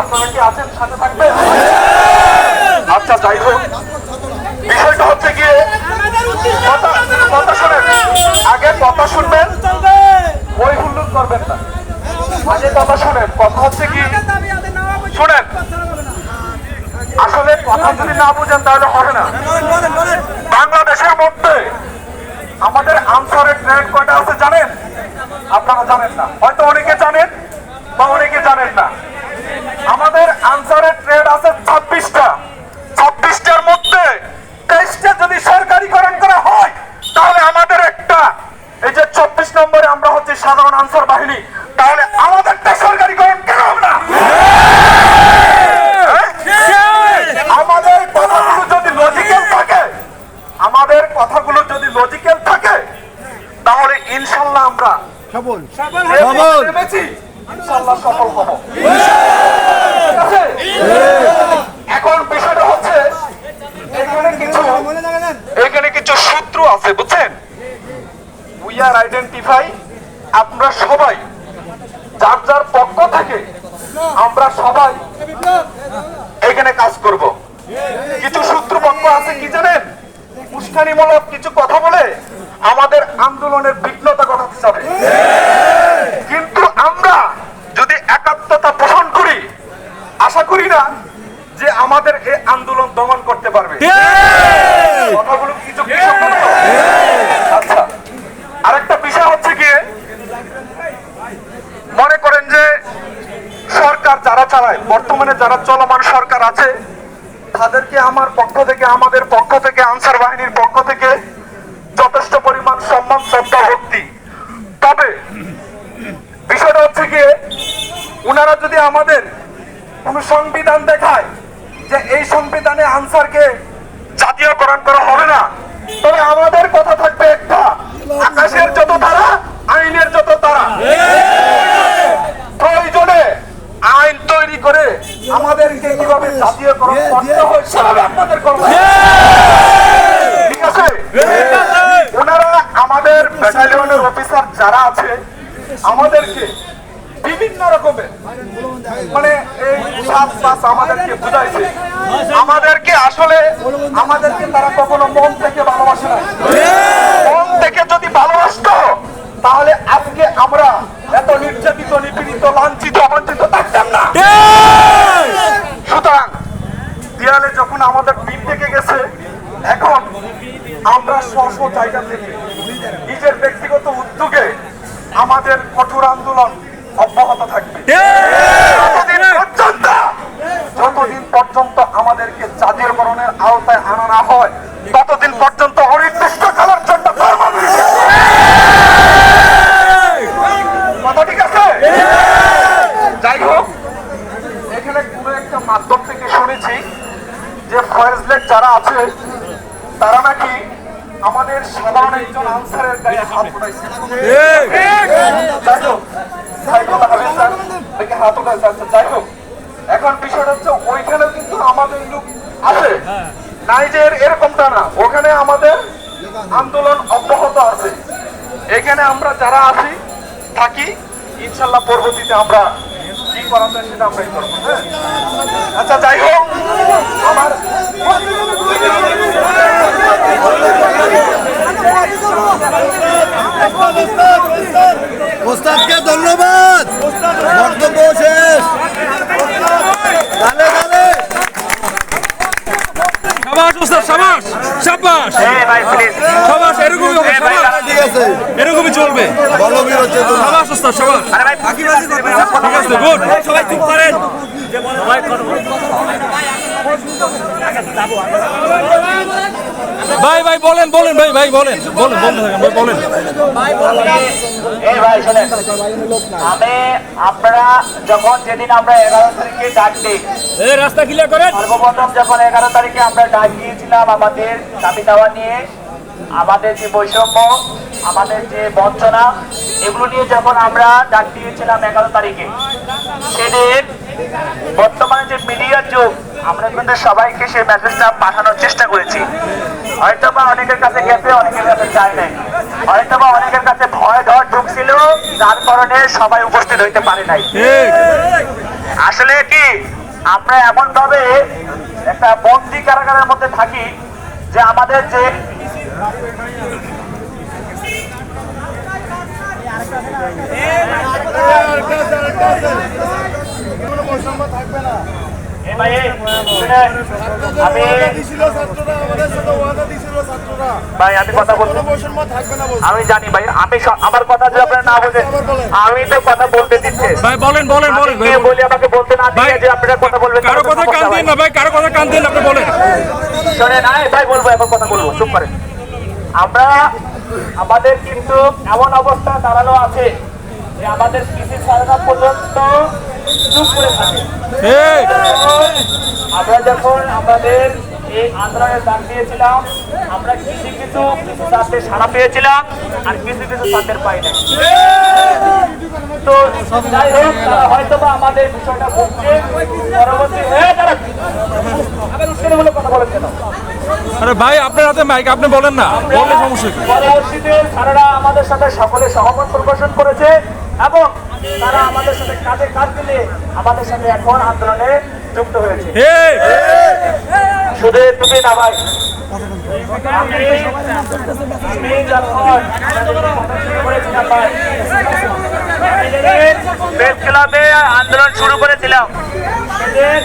আপনারা কি আছেন সাথে থাকবেন? আচ্ছা যাই হোক। বিষয়টা হচ্ছে গিয়ে, কথা শোনেন। আগে কথা শুনবেন ওই হুল্লুদ করবেন না। আগে কথা শোনেন। কথা হচ্ছে কি, শোনেন। আসলে কথা যদি না বুঝেন, তাহলে হবে না। বাংলাদেশের মধ্যে আমাদের আনসারের ট্রেন কয়টা আছে জানেন? আপনারা জানেন না। হয়তো অনেকে জানেন বা অনেকে জানেন না আমাদের আনসারের ট্রেড আছে ছাব্বিশটা ছাব্বিশটার মধ্যে তেইশটা যদি সরকারিকরণ করা হয় তাহলে আমাদের একটা এই যে চব্বিশ নম্বরে আমরা হচ্ছে সাধারণ আনসার বাহিনী তাহলে আমাদেরটা সরকারিকরণ কেন হবে না হ্যাঁ? আমাদের কথাগুলো যদি লজিক্যাল থাকে আমাদের কথাগুলো যদি লজিক্যাল থাকে তাহলে ইনশাল্লাহ আমরা সফল সফল। ইনশাল্লাহ সফল হব ঠিক আছে? এখন বিষয়টা হচ্ছে এখানে কিছু এখানে কিছু সূত্র আছে বুঝছেন উই আর আইডেন্টিফাই আমরা সবাই যার যার পক্ষ থেকে আমরা সবাই এখানে কাজ করব। কিছু সূত্রপক্ষ আছে কি জানেন? উস্কানিমূলক কিছু কথা বলে আমাদের আন্দোলনের বিঘ্নতা ঘটাতে চাবে। কিন্তু আমরা যদি একাত্মতা পোষণ করি আশা করি না যে আমাদের এই আন্দোলন দমন করতে পারবে। কথাগুলো কি যুক্তিসঙ্গত? আচ্ছা আরেকটা বিষয় হচ্ছে গিয়ে মনে করেন যে চালায়। বর্তমানে যারা চলমান সরকার আছে, তাদেরকে আমার পক্ষ থেকে, আমাদের পক্ষ থেকে, আনসার বাহিনীর পক্ষ থেকে যথেষ্ট পরিমাণ সম্মান, শ্রদ্ধা, ভক্তি। তবে বিষয়টা হচ্ছে গিয়ে ওনারা যদি আমাদের কোন সংবিধান দেখায় যে এই সংবিধানে আনসারকে জাতীয়করণ করা হবে না, তবে আমাদের কথা থাকবে একটা। আকাশের যত তারা, আইনের যত তারা। করে আমাদেরকে কীভাবে জাতীয়করণ করতে হয় সেভাবে আপনাদের করব ঠিক আছে? ওনারা আমাদের ব্যাটালিয়নের অফিসার যারা আছে আমাদেরকে বিভিন্ন রকমের মানে এই সাত পাঁচ আমাদেরকে বুঝাইছে। আমাদেরকে আসলে আমাদেরকে তারা কখনো মন থেকে ভালোবাসে না। মন থেকে যদি ভালোবাসতো তাহলে আজকে আমরা এত নির্যাতিত নিপীড়িত লাঞ্ছিত দেয়ালে আমাদের পিঠ থেকে গেছে এখন আমরা স্ব স্ব জায়গা থেকে নিজের ব্যক্তিগত উদ্যোগে আমাদের কঠোর আন্দোলন অব্যাহত থাকবে। যতদিন পর্যন্ত যতদিন পর্যন্ত আমাদেরকে জাতীয়করণের আওতায় আনা না হয় ততদিন পর্যন্ত অনির্দিষ্ট কালের জন্য কর্মবিরতি কথা ঠিক আছে যাই হোক এখানে কোনো একটা মাধ্যম থেকে শুনেছি যে ফয়েজলেট যারা আছে তারা নাকি আমাদের সাধারণ একজন আনসারের গায়ে হাত উঠাইছে। যাই হোক হাত উঠাইছে। আচ্ছা, যাই হোক এখন বিষয়টা হচ্ছে ওইখানে কিন্তু আমাদের লোক আছে। নাইজের এরকমটা না। ওখানে আমাদের আন্দোলন অব্যাহত আছে। এখানে আমরা যারা আছি থাকি। ইনশাল্লাহ পরবর্তীতে আমরা করা যায় সেটা আমরাই করব হ্যাঁ? আচ্ছা যাই হোক। আমার এরকমই চলবে। বলবীর সাবাস ঠিক আছে গুড। সবাই চুপ করেন। ভাই ভাই বলেন বলেন ভাই ভাই বলেন বলেন বলেন ভাই বলেন। এই ভাই শোনেন। আমি আপনারা যখন যেদিন আমরা এগারো তারিখে ডাক দিই এই রাস্তা ক্লিয়ার করেন। সর্বপ্রথম যখন এগারো তারিখে আমরা ডাক দিয়েছিলাম আমাদের দাবি দাওয়া নিয়ে আমাদের যে বৈষম্য, আমাদের যে বঞ্চনা, এগুলো নিয়ে যখন আমরা ডাক দিয়েছিলাম এগারো তারিখে, সেদিন বর্তমানে যে মিডিয়ার যুগ, আমরা কিন্তু সবাইকে সেই মেসেজটা পাঠানোর চেষ্টা করেছি। হয়তো বা অনেকের কাছে গেছে, অনেকের কাছে যায় নাই। হয়তো বা অনেকের কাছে ভয়, ডর ঢুকছিল, যার কারণে সবাই উপস্থিত হইতে পারে নাই। আসলে কি, আমরা এমন ভাবে একটা বন্দি কারাগারের মধ্যে থাকি যে আমাদের যে আমি ভাই আমি কথা বলতে আমি জানি ভাই আমি আমার কথা যদি আপনারা না বলেন আমি তো কথা বলতে দিচ্ছে। ভাই বলেন বলেন বলেন বলি আমাকে বলতে না দিয়ে যে আপনারা কথা বলবেন কারও কথা কান হয়। দিন না ভাই কারও কথা কান দিন আপনি বলেন। শোনেন ভাই বলব এখন কথা বলব চুপ করেন। আমরা আমাদের কিন্তু এমন অবস্থা দাঁড়ানো আছে যে আমাদের কৃষি পর্যন্ত চুপ করে থাকে। আমরা যখন আমাদের এই আন্দোলনের ডাক দিয়েছিলাম আমরা কিছু কিছু কিছু ছাত্রের সাড়া পেয়েছিলাম আর কিছু কিছু ছাত্রের পাই নাই। তো যাই হোক তারা হয়তো বা আমাদের বিষয়টা বুঝছে পরবর্তী হয়ে তারা আবার উৎসাহমূলক কথা বলেন কেন আরে ভাই আপনার হাতে মাইক আপনি বলেন না। বললে সমস্যা কি? পরবর্তীতে তারা আমাদের সাথে সকলে সহমত প্রকাশন করেছে এবং তারা আমাদের সাথে কাজে কাজ দিলে আমাদের সাথে এখন আন্দোলনে যুক্ত হয়েছে। শুধু তুমি না ভাই। আন্দোলন শুরু করেছিলাম। সেদিন